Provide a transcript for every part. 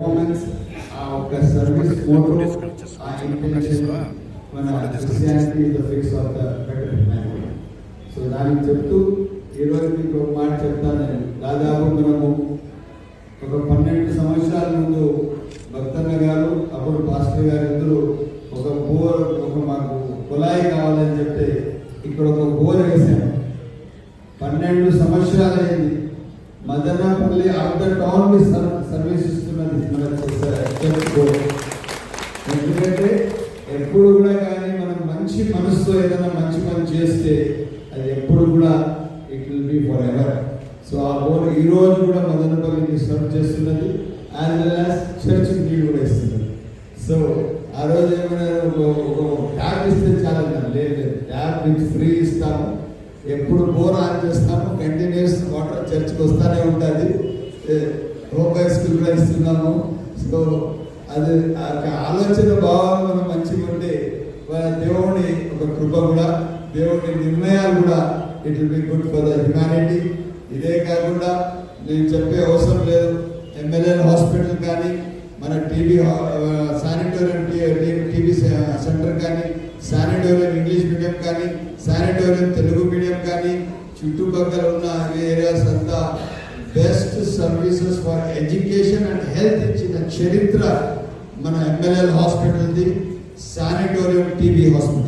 Performance ఆ ఒక service photo ఆ ఇంటెన్షన్ మన Christianity the fix of the better humanity so దానికి చెప్తూ ఈరోజు మీకు ఒక మాట చెప్తాను నేను. దాదాపు మనము ఒక పన్నెండు సంవత్సరాల ముందు భక్తన్న గారు అప్పుడు పాస్టర్ గారు ఇద్దరు ఒక బోర్ ఒక మాకు కుళాయి కావాలని చెప్తే ఇక్కడ ఒక బోర్ వేసాము పన్నెండు సంవత్సరాలు అయింది మదనపల్లి ఆఫ్ టౌన్కి సర్వీస్ ఇస్తున్నది ఎందుకంటే ఎప్పుడు కూడా కానీ మనం మంచి మనసుతో ఏదైనా మంచి పని చేస్తే అది ఎప్పుడు కూడా it will be forever so ఆ బోర్ ఈ రోజు కూడా మదనపల్లికి సర్వ్ చేస్తున్నది యాజ్ వెల్ యాజ్ చర్చ్ నీళ్ళు కూడా ఇస్తున్నది సో ఆ రోజు ఏమైనా ఒక- ట్యాబ్ ఇస్తే చాలా లేదు లేదు. ట్యాబ్ ఫ్రీ ఇస్తాము. ఎప్పుడు బోర్ ఆన్ చేస్తాము కంటిన్యూస్ వాటర్ చర్చ్కి వస్తూనే ఉంటుంది. హోమ్ స్కూల్ కూడా ఇస్తున్నాము. సో అది ఆ యొక్క ఆలోచన భావాలు మనం మంచిగా ఉంటే మన దేవుని ఒక కృప కూడా దేవుని నిర్ణయాలు కూడా it will be good for the humanity ఇదే కాకుండా నేను చెప్పే అవసరం లేదు. ఎమ్మెల్యే హాస్పిటల్ కానీ మన టీబీ శానిటోరియం టీబీ సెంటర్ కానీ శానిటోరియం ఇంగ్లీష్ మీడియం కానీ శానిటోరియం తెలుగు చుట్టుపక్కల ఉన్న ఏరియాస్ అంతా best services for education and health ఇచ్చిన చరిత్ర మన ఎంఎల్ఎల్ హాస్పిటల్ది శానిటోరియం టీబీ హాస్పిటల్.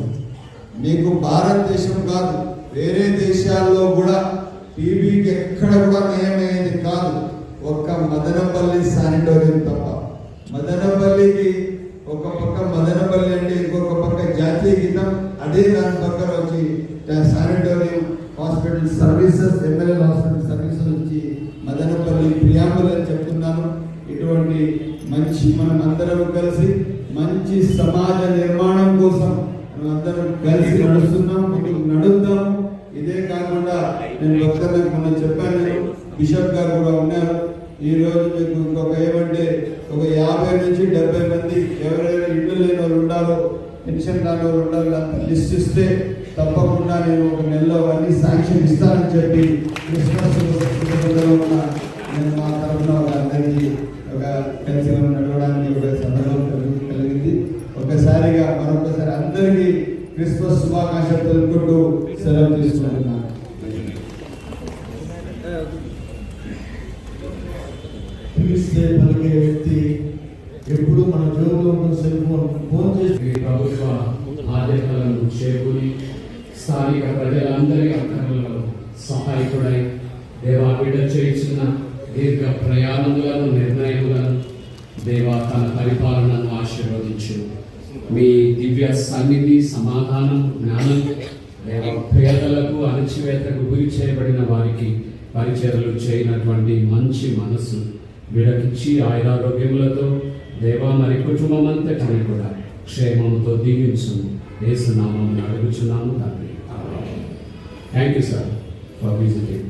మీకు భారతదేశం కాదు వేరే దేశాల్లో కూడా టీబీకి ఎక్కడ కూడా నయమయ్యేది కాదు ఒక్క మదనపల్లి శానిటోరియం తప్ప. మదనపల్లికి ఒక పక్క మదనపల్లి అంటే ఇంకొక పక్క జాతీయ గీతం అదే దాని పక్కన వచ్చి sanatorium hospital services MLA hospital services వచ్చి మదనపల్లి ప్రియాంబుల్ అని చెప్తున్నాను. ఇటువంటి మంచి మనం అందరం కలిసి మంచి సమాజ నిర్మాణం కోసం మనం అందరం కలిసి నడుస్తున్నాం ఇటు నడుద్దాం. ఇదే కాకుండా నేను భక్తులకు మొన్న చెప్పాను బిషప్ గారు కూడా ఉన్నారు. ఈ రోజు మీకు ఇంకొక ఏమంటే ఒక యాభై నుంచి డెబ్బై మంది ఎవరైనా ఇల్లు లేని వాళ్ళు ఉండాలో పెన్షన్ రాని వాళ్ళు లిస్ట్ ఇస్తే తప్పకుండా నేను ఒక నెలలో అన్ని శాంక్షన్ ఇస్తానని చెప్పి క్రిస్మస్ ఉన్న నేను మా తరఫున ఒక ఒక కలిసి నడవడానికి ఒక సందర్భం కలిగి- కలిగింది. ఒకసారిగా మరొకసారి అందరికీ క్రిస్మస్ శుభాకాంక్షలు తెలుపుకుంటూ సెలవు తీసుకుంటున్నాను. పిలిస్తే పలికే వ్యక్తి ఎప్పుడు మన జోబులో ఉన్న సెల్ ఫోన్ ఫోన్ చేసి ప్రభుత్వ బాధ్యతలను చేకూరి స్థానిక ప్రజలందరి అక్కర్లలో సహాయకుడై దేవా బిడ్డ చేయించిన దీర్ఘ ప్రయాణములను నిర్ణయములను దేవా తన పరిపాలనను ఆశీర్వదించు. మీ దివ్య సన్నిధి సమాధానం జ్ఞానం పేదలకు అణచివేతకు గురి చేయబడిన వారికి పరిచయలు చేయనటువంటి మంచి మనసు విడకిచ్చి ఆయురారోగ్యములతో దేవా మరి కుటుంబం అంతటిని కూడా క్షేమముతో దీవించు ఏసునామం అడుగుచున్నాము తండ్రి. Thank you sir for visiting